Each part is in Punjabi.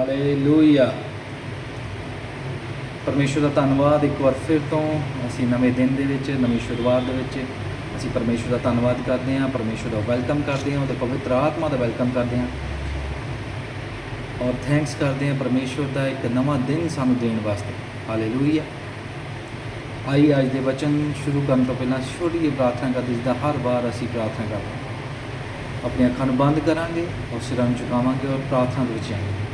ਹਾਲੇਲੂਇਆ ਪਰਮੇਸ਼ਰ ਦਾ ਧੰਨਵਾਦ ਇੱਕ ਵਾਰ ਫਿਰ ਤੋਂ। ਅਸੀਂ ਨਵੇਂ ਦਿਨ ਦੇ ਵਿੱਚ, ਨਵੀਂ ਸ਼ੁਰੂਆਤ ਦੇ ਵਿੱਚ ਅਸੀਂ ਪਰਮੇਸ਼ਰ ਦਾ ਧੰਨਵਾਦ ਕਰਦੇ ਹਾਂ, ਪਰਮੇਸ਼ਰ ਦਾ ਵੈਲਕਮ ਕਰਦੇ ਹਾਂ, ਉਹਦੇ ਪਵਿੱਤਰ ਆਤਮਾ ਦਾ ਵੈਲਕਮ ਕਰਦੇ ਹਾਂ। ਔਰ ਥੈਂਕਸ ਕਰਦੇ ਹਾਂ ਪਰਮੇਸ਼ਰ ਦਾ ਇੱਕ ਨਵਾਂ ਦਿਨ ਸਾਨੂੰ ਦੇਣ ਵਾਸਤੇ। ਹਾਲੇਲੂਇਆ ਆਈ ਅੱਜ ਦੇ ਵਚਨ ਸ਼ੁਰੂ ਕਰਨ ਤੋਂ ਪਹਿਲਾਂ ਛੋਟੀ ਜਿਹੀ ਪ੍ਰਾਰਥਨਾ ਕਰਦੇ ਜਿੱਦਾਂ ਹਰ ਵਾਰ ਅਸੀਂ ਪ੍ਰਾਰਥਨਾ ਕਰਦੇ ਹਾਂ। ਆਪਣੀਆਂ ਅੱਖਾਂ ਨੂੰ ਬੰਦ ਕਰਾਂਗੇ ਔਰ ਸਿਰਾਂ ਨੂੰ ਝੁਕਾਵਾਂਗੇ ਔਰ ਪ੍ਰਾਰਥਨਾ ਦੇ ਵਿੱਚ ਜਾਵਾਂਗੇ।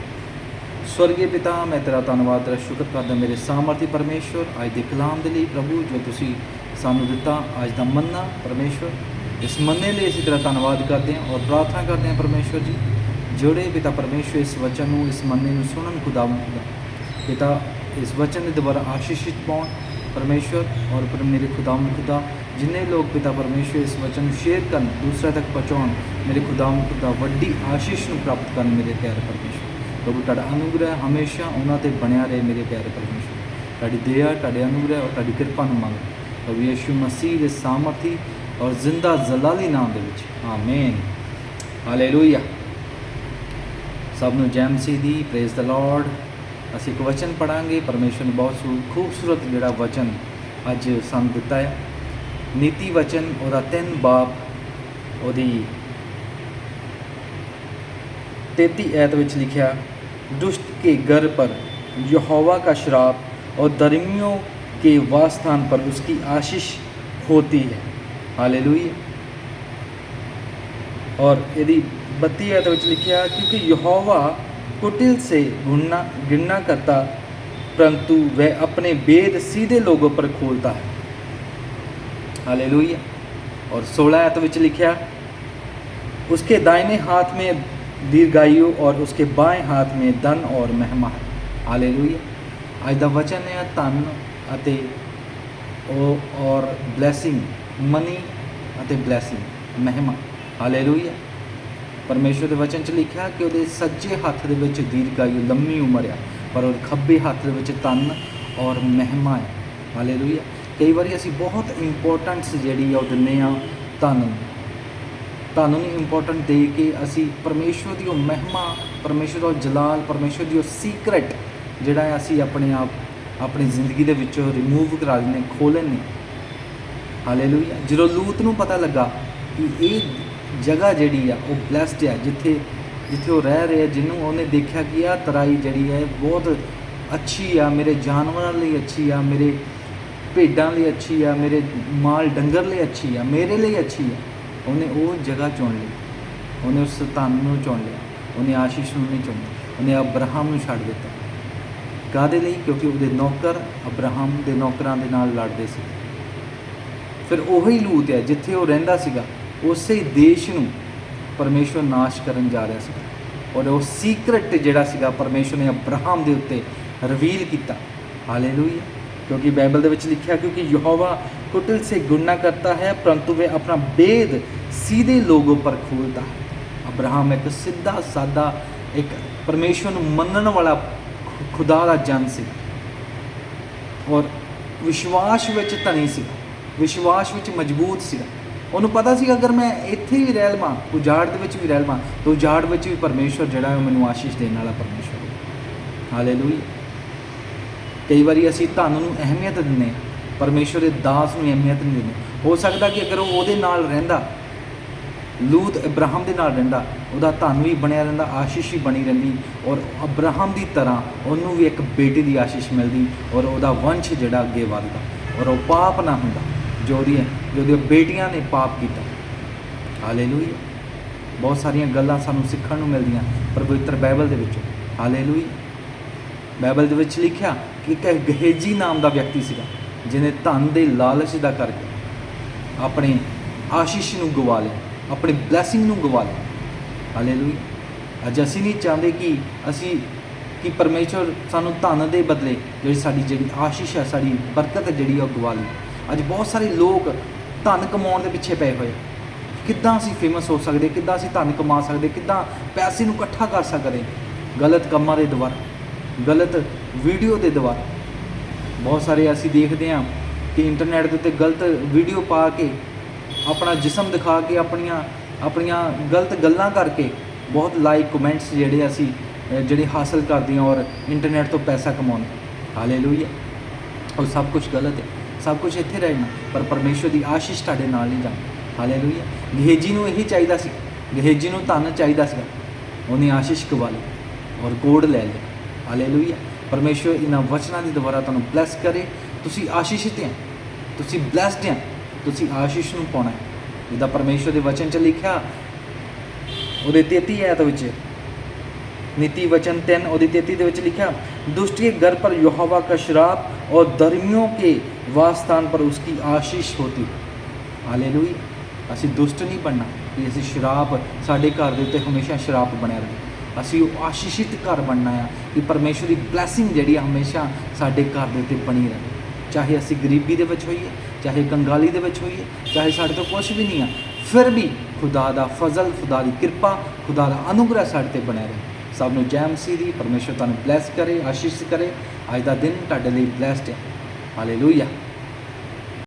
ਸਵਰਗੀ ਪਿਤਾ, ਮੈਂ ਤੇਰਾ ਧੰਨਵਾਦ, ਤੇਰਾ ਸ਼ੁਕਰ ਕਰਦਾ ਮੇਰੇ ਸਾਮਰਥੀ ਪਰਮੇਸ਼ਵਰ। ਅੱਜ ਦੇ ਕਲਾਮ ਦੇ ਲਈ ਪ੍ਰਭੂ, ਜੋ ਤੁਸੀਂ ਸਾਨੂੰ ਦਿੱਤਾ, ਅੱਜ ਦਾ ਮੰਨਣਾ ਪਰਮੇਸ਼ਵਰ। ਇਸ ਮੰਨੇ ਲਈ ਅਸੀਂ ਤੇਰਾ ਧੰਨਵਾਦ ਕਰਦੇ ਹਾਂ ਔਰ ਪ੍ਰਾਰਥਨਾ ਕਰਦੇ ਹਾਂ ਪਰਮੇਸ਼ਵਰ ਜੀ, ਜਿਹੜੇ ਪਿਤਾ ਪਰਮੇਸ਼ਵਰ ਇਸ ਵਚਨ ਨੂੰ, ਇਸ ਮੰਨੇ ਨੂੰ ਸੁਣਨ ਖੁਦਾਵੰਦ ਪਿਤਾ, ਇਸ ਵਚਨ ਦੇ ਦੁਆਰਾ ਆਸ਼ੀਸ਼ਿਤ ਪਾਉਣ ਪਰਮੇਸ਼ਵਰ ਔਰ ਪਰ ਮੇਰੇ ਖੁਦਾਵੰਦ ਖੁਦਾ, ਜਿੰਨੇ ਲੋਕ ਪਿਤਾ ਪਰਮੇਸ਼ਵਰ ਇਸ ਵਚਨ ਨੂੰ ਸ਼ੇਅਰ ਕਰਨ ਦੂਸਰੇ ਤੱਕ ਪਹੁੰਚਾਉਣ, ਮੇਰੇ ਖੁਦਾਵੰਦ ਖੁਦਾ ਵੱਡੀ ਆਸ਼ੀਸ਼ ਨੂੰ ਪ੍ਰਾਪਤ ਕਰਨ ਮੇਰੇ ਪਿਆਰੇ ਪਰਮੇਸ਼ਵਰ। ਪ੍ਰਭੂ ਤੁਹਾਡਾ ਅਨੁਗ੍ਰਹਿ ਹਮੇਸ਼ਾ ਉਹਨਾਂ ਤੇ ਬਣਿਆ ਰਹੇ ਮੇਰੇ ਪਿਆਰੇ ਪਰਮੇਸ਼ਵਰ ਤੁਹਾਡੀ ਦਇਆ, ਤੁਹਾਡੇ ਅਨੁਗ੍ਰਹਿ ਔਰ ਤੁਹਾਡੀ ਕਿਰਪਾ ਨੂੰ ਮੰਗ। ਪ੍ਰਭੂ ਯਿਸੂ ਮਸੀਹ ਦੇ ਸਾਮਰਥੀ ਔਰ ਜ਼ਿੰਦਾ ਜ਼ਲਾਲੀ ਨਾਮ ਦੇ ਵਿੱਚ। ਆਮੀਨ। ਹਾਲੇਲੂਇਆ। ਸਭ ਨੂੰ ਜੈ ਮਸੀਹ ਦੀ ਪ੍ਰੇਜ਼ ਦਾ ਲਾਰਡ ਅਸੀਂ ਇੱਕ ਵਚਨ ਪੜਾਂਗੇ ਪਰਮੇਸ਼ਰ ਨੇ ਬਹੁਤ ਸੂ- ਖੂਬਸੂਰਤ ਜਿਹੜਾ ਵਚਨ ਅੱਜ ਸਾਨੂੰ ਦਿੱਤਾ ਹੈ ਨੀਤੀ ਵਚਨ ਉਹਦਾ ਤਿੰਨ ਬਾਬ ਉਹਦੀ 33 ਐਤ ਵਿੱਚ ਲਿਖਿਆ दुष्ट के घर पर यहोवा का श्राप और धर्मियों के वास्थान पर उसकी आशीष होती है। हाल और यदि बत्ती है तो लिखा क्योंकि यहोवा कुटिल से घुणना घृणा करता, परंतु वह अपने वेद सीधे लोगों पर खोलता है। हालेलुया। और सोलह आयत विच लिखा उसके दाहिने हाथ में दीर्घायु और उसके बाएं हाथ में धन और महिमा है ਹਾਲੇਲੂਇਆ ਅੱਜ ਦਾ ਵਚਨ ਹੈ ਧਨ ਅਤੇ ਉਹ ਔਰ ਬਲੇਸਿੰਗ ਮਨੀ ਅਤੇ ਬਲੇਸਿੰਗ ਮਹਿਮਾ ਹਾਲੇਲੂਇਆ ਪਰਮੇਸ਼ਰ ਦੇ ਵਚਨ ਚ ਲਿਖਿਆ ਕਿ ਉਹਦੇ ਸੱਜੇ ਹੱਥ ਦੇ ਵਿੱਚ ਦੀਰਘਾਯੂ ਲੰਮੀ ਉਮਰ ਆ ਪਰ ਉਹਦੇ ਖੱਬੇ ਹੱਥ ਦੇ ਵਿੱਚ ਧਨ ਔਰ ਮਹਿਮਾ ਹੈ ਹਾਲੇਲੂਇਆ ਕਈ ਵਾਰੀ ਅਸੀਂ ਬਹੁਤ ਇੰਪੋਰਟੈਂਸ ਜਿਹੜੀ ਆ ਉਹ ਦਿੰਦੇ ਆ ਧਨ ਨੂੰ ਧਨ ਨੂੰ ਇੰਪੋਰਟੈਂਟ ਦੇ ਕੇ ਅਸੀਂ ਪਰਮੇਸ਼ਵਰ ਦੀ ਉਹ ਮਹਿਮਾ, ਪਰਮੇਸ਼ਵਰ ਦਾ ਜਲਾਲ, ਪਰਮੇਸ਼ਵਰ ਦੀ ਉਹ ਸੀਕ੍ਰੇਟ ਜਿਹੜਾ ਹੈ ਅਸੀਂ ਆਪਣੇ ਆਪ, ਆਪਣੀ ਜ਼ਿੰਦਗੀ ਦੇ ਵਿੱਚੋਂ ਰਿਮੂਵ ਕਰਾ ਲੈਂਦੇ ਖੋਹ ਲੈਂਦੇ ਹਾਲੇਲੂਇਆ ਜਦੋਂ ਲੂਤ ਨੂੰ ਪਤਾ ਲੱਗਾ ਕਿ ਇਹ ਜਗ੍ਹਾ ਜਿਹੜੀ ਆ, ਉਹ ਬਲੈਸਡ ਆ, ਜਿੱਥੇ ਜਿੱਥੇ ਉਹ ਰਹਿ ਰਿਹਾ ਜਿਹਨੂੰ ਉਹਨੇ ਦੇਖਿਆ ਕਿ ਆ ਤਰਾਈ ਜਿਹੜੀ ਹੈ, ਬਹੁਤ ਅੱਛੀ ਆ, ਮੇਰੇ ਜਾਨਵਰਾਂ ਲਈ ਅੱਛੀ ਆ, ਮੇਰੇ ਭੇਡਾਂ ਲਈ ਅੱਛੀ ਆ, ਮੇਰੇ ਮਾਲ ਡੰਗਰ ਲਈ ਅੱਛੀ ਆ, ਮੇਰੇ ਲਈ ਅੱਛੀ ਆ। ਉਹਨੇ ਉਹ ਜਗ੍ਹਾ ਚੁਣ ਲਈ। ਉਹਨੇ ਉਸ ਧਨ ਨੂੰ ਚੁਣ ਲਿਆ। ਉਹਨੇ ਆਸ਼ੀਸ਼ ਨੂੰ ਨਹੀਂ ਚੁਣਿਆ। ਉਹਨੇ ਅਬਰਾਹਮ ਨੂੰ ਛੱਡ ਦਿੱਤਾ। ਕਾਦੇ ਲਈ? ਕਿਉਂਕਿ ਉਹਦੇ ਨੌਕਰ ਅਬਰਾਹਮ ਦੇ ਨੌਕਰਾਂ ਦੇ ਨਾਲ ਲੜਦੇ ਸੀ। ਫਿਰ ਉਹੀ ਲੂਤ ਹੈ, ਜਿੱਥੇ ਉਹ ਰਹਿੰਦਾ ਸੀਗਾ, ਉਸੇ ਦੇਸ਼ ਨੂੰ ਪਰਮੇਸ਼ਵਰ ਨਾਸ਼ ਕਰਨ ਜਾ ਰਿਹਾ ਸੀ ਔਰ ਉਹ ਸੀਕ੍ਰੇਟ ਜਿਹੜਾ ਸੀਗਾ, ਪਰਮੇਸ਼ਵਰ ਨੇ ਅਬਰਾਹਮ ਦੇ ਉੱਤੇ ਰਿਵੀਲ ਕੀਤਾ। ਹਾਲੇਲੂਇਆ ਕਿਉਂਕਿ ਬਾਈਬਲ ਦੇ ਵਿੱਚ ਲਿਖਿਆ, ਕਿਉਂਕਿ ਯਹੋਵਾ कुटिल से गुना करता है परंतु वे अपना वेद सीधे लोगों पर खोलता है ਅਬਰਾਹਮ ਇੱਕ ਸਿੱਧਾ ਸਾਦਾ ਇੱਕ ਪਰਮੇਸ਼ਵਰ ਨੂੰ ਮੰਨਣ ਵਾਲਾ ਖੁ- ਖੁਦਾ ਦਾ ਜਨ ਸੀ ਔਰ ਵਿਸ਼ਵਾਸ ਵਿੱਚ ਧਨੀ ਸੀ ਵਿਸ਼ਵਾਸ ਵਿੱਚ ਮਜ਼ਬੂਤ ਸੀ ਉਹਨੂੰ ਪਤਾ ਸੀ ਅਗਰ ਮੈਂ ਇੱਥੇ ਵੀ ਰਹਿ ਲਵਾਂ ਉਜਾੜ ਦੇ ਵਿੱਚ ਵੀ ਰਹਿ ਲਵਾਂ ਤਾਂ ਉਜਾੜ ਵਿੱਚ ਵੀ ਪਰਮੇਸ਼ਵਰ ਜਿਹੜਾ ਹੈ ਉਹ ਮੈਨੂੰ ਆਸ਼ੀਸ਼ ਦੇਣ ਵਾਲਾ ਪਰਮੇਸ਼ਵਰ ਹੈ ਹਾਲੇਲੂਇਆ ਕਈ ਵਾਰੀ ਅਸੀਂ ਧਨ ਨੂੰ ਅਹਿਮੀਅਤ ਦਿੰਦੇ ਹਾਂ ਪਰਮੇਸ਼ਵਰ ਦੇ ਦਾਸ ਨੂੰ ਅਹਿਮੀਅਤ ਨਹੀਂ ਦਿੰਦੇ। ਹੋ ਸਕਦਾ ਕਿ ਅਗਰ ਉਹ ਉਹਦੇ ਨਾਲ ਰਹਿੰਦਾ, ਲੂਤ ਅਬਰਾਹਮ ਦੇ ਨਾਲ ਰਹਿੰਦਾ, ਉਹਦਾ ਧਨ ਵੀ ਬਣਿਆ ਰਹਿੰਦਾ, ਆਸ਼ੀਸ਼ ਵੀ ਬਣੀ ਰਹਿੰਦੀ ਔਰ ਅਬਰਾਹਮ ਦੀ ਤਰ੍ਹਾਂ ਉਹਨੂੰ ਵੀ ਇੱਕ ਬੇਟੇ ਦੀ ਆਸ਼ੀਸ਼ ਮਿਲਦੀ ਔਰ ਉਹਦਾ ਵੰਸ਼ ਜਿਹੜਾ ਅੱਗੇ ਵੱਧਦਾ ਔਰ ਉਹ ਪਾਪ ਨਾ ਹੁੰਦਾ, ਜੋ ਉਹਦੀਆਂ ਜੋ ਉਹਦੀਆਂ ਬੇਟੀਆਂ ਨੇ ਪਾਪ ਕੀਤਾ। ਹਾਲੇਲੂਇਆ। ਬਹੁਤ ਸਾਰੀਆਂ ਗੱਲਾਂ ਸਾਨੂੰ ਸਿੱਖਣ ਨੂੰ ਮਿਲਦੀਆਂ ਪਵਿੱਤਰ ਬਾਈਬਲ ਦੇ ਵਿੱਚੋਂ। ਹਾਲੇਲੂਇਆ। ਬਾਈਬਲ ਦੇ ਵਿੱਚ ਲਿਖਿਆ ਕਿ ਇੱਕ ਗਹੇਜੀ ਨਾਮ ਦਾ ਵਿਅਕਤੀ ਸੀਗਾ। ਜਿਹਨੇ ਧਨ ਦੇ ਲਾਲਚ ਦਾ ਕਰਕੇ ਆਪਣੇ ਆਸ਼ੀਸ਼ ਨੂੰ ਗਵਾ ਲਿਆ, ਆਪਣੀ ਬਲੇਸਿੰਗ ਨੂੰ ਗਵਾ ਲਿਆ। ਹਾਲੇਲੂਇਆ ਅੱਜ ਅਸੀਂ ਨਹੀਂ ਚਾਹੁੰਦੇ ਕਿ ਅਸੀਂ, ਕਿ ਪਰਮੇਸ਼ਰ ਸਾਨੂੰ ਧਨ ਦੇ ਬਦਲੇ ਜਿਹੜੀ ਸਾਡੀ ਜਿਹੜੀ ਆਸ਼ੀਸ਼ ਹੈ, ਸਾਡੀ ਬਰਕਤ ਹੈ ਜਿਹੜੀ ਉਹ ਗਵਾ ਲਈ ਅੱਜ ਬਹੁਤ ਸਾਰੇ ਲੋਕ ਧਨ ਕਮਾਉਣ ਦੇ ਪਿੱਛੇ ਪਏ ਹੋਏ ਕਿੱਦਾਂ ਅਸੀਂ ਫੇਮਸ ਹੋ ਸਕਦੇ, ਕਿੱਦਾਂ ਅਸੀਂ ਧਨ ਕਮਾ ਸਕਦੇ, ਕਿੱਦਾਂ ਪੈਸੇ ਨੂੰ ਇਕੱਠਾ ਕਰ ਸਕਦੇ? ਗਲਤ ਕੰਮਾਂ ਦੇ ਦੁਆਰਾ, ਗਲਤ ਵੀਡੀਓ ਦੇ ਦੁਆਰਾ। ਬਹੁਤ ਸਾਰੇ ਅਸੀਂ ਦੇਖਦੇ ਹਾਂ ਕਿ ਇੰਟਰਨੈਟ ਦੇ ਉੱਤੇ ਗਲਤ ਵੀਡੀਓ ਪਾ ਕੇ, ਆਪਣਾ ਜਿਸਮ ਦਿਖਾ ਕੇ, ਆਪਣੀਆਂ ਆਪਣੀਆਂ ਗਲਤ ਗੱਲਾਂ ਕਰਕੇ ਬਹੁਤ ਲਾਈਕ ਕਮੈਂਟਸ ਜਿਹੜੇ ਅਸੀਂ ਜਿਹੜੇ ਹਾਸਲ ਕਰਦੇ ਹਾਂ ਔਰ ਇੰਟਰਨੈਟ ਤੋਂ ਪੈਸਾ ਕਮਾਉਂਦੇ ਹਾਂ। ਹਾਲੇਲੂਇਆ ਉਹ ਸਭ ਕੁਝ ਗਲਤ ਹੈ। ਸਭ ਕੁਝ ਇੱਥੇ ਰਹਿਣਾ, ਪਰ ਪਰਮੇਸ਼ਵਰ ਦੀ ਆਸ਼ੀਸ਼ ਤੁਹਾਡੇ ਨਾਲ ਨਹੀਂ ਜਾਣੀ। ਹਾਲੇਲੂਇਆ ਗਹੇਜੀ ਨੂੰ ਇਹੀ ਚਾਹੀਦਾ ਸੀ। ਗਹੇਜੀ ਨੂੰ ਧਨ ਚਾਹੀਦਾ ਸੀਗਾ। ਉਹਨੇ ਆਸ਼ੀਸ਼ ਕਵਾ ਲਈ ਔਰ ਕੋਡ ਲੈ ਲਿਆ। ਹਾਲੇਲੂਇਆ ਪਰਮੇਸ਼ਵਰ ਇਹਨਾਂ ਵਚਨਾਂ ਦੀ ਦੁਆਰਾ ਤੁਹਾਨੂੰ ਬਲੈਸ ਕਰੇ ਤੁਸੀਂ ਆਸ਼ੀਸ਼ਿਤ ਹੈ ਤੁਸੀਂ ਬਲੈਸਡ ਹੈ ਤੁਸੀਂ ਆਸ਼ੀਸ਼ ਨੂੰ ਪਾਉਣਾ ਹੈ ਜਿੱਦਾਂ ਪਰਮੇਸ਼ਵਰ ਦੇ ਵਚਨ 'ਚ ਲਿਖਿਆ ਉਹਦੇ 33 ਐਤ ਵਿੱਚ नीति वचन तेन और तैतीस ਦੇ ਵਿੱਚ ਲਿਖਿਆ दुष्ट के घर पर यहोवा का श्राप और धर्मियों के वास्थान पर उसकी आशीष होती हालेलुया ਅਸੀਂ ਦੁਸ਼ਟ ਨਹੀਂ ਬਣਨਾ ਕਿ ਅਸੀਂ ਸ਼ਰਾਪ ਸਾਡੇ ਘਰ ਦੇ ਉੱਤੇ ਹਮੇਸ਼ਾ ਸ਼ਰਾਪ ਬਣਿਆ ਰਹੇ ਅਸੀਂ ਉਹ ਆਸ਼ੀਸ਼ਿਤ ਘਰ ਬਣਨਾ ਆ ਕਿ ਪਰਮੇਸ਼ਵਰ ਦੀ ਬਲੇਸਿੰਗ ਜਿਹੜੀ ਆ ਹਮੇਸ਼ਾ ਸਾਡੇ ਘਰ ਦੇ ਉੱਤੇ ਬਣੀ ਰਹੇ। ਚਾਹੇ ਅਸੀਂ ਗਰੀਬੀ ਦੇ ਵਿੱਚ ਹੋਈਏ, ਚਾਹੇ ਕੰਗਾਲੀ ਦੇ ਵਿੱਚ ਹੋਈਏ, ਚਾਹੇ ਸਾਡੇ ਤੋਂ ਕੁਝ ਵੀ ਨਹੀਂ ਆ, ਫਿਰ ਵੀ ਖੁਦਾ ਦਾ ਫਜ਼ਲ, ਖੁਦਾ ਦੀ ਕਿਰਪਾ, ਖੁਦਾ ਦਾ ਅਨੁਗ੍ਰਹ ਸਾਡੇ ਤੇ ਬਣਿਆ ਰਹੇ। ਸਭ ਨੂੰ ਜੈ ਮਸੀਹ ਦੀ, ਪਰਮੇਸ਼ਵਰ ਤੁਹਾਨੂੰ ਬਲੈਸ ਕਰੇ ਆਸ਼ੀਸ਼ ਕਰੇ। ਅੱਜ ਦਾ ਦਿਨ ਤੁਹਾਡੇ ਲਈ ਬਲੈਸਡ ਹੈ। ਹਾਲੇਲੂਇਆ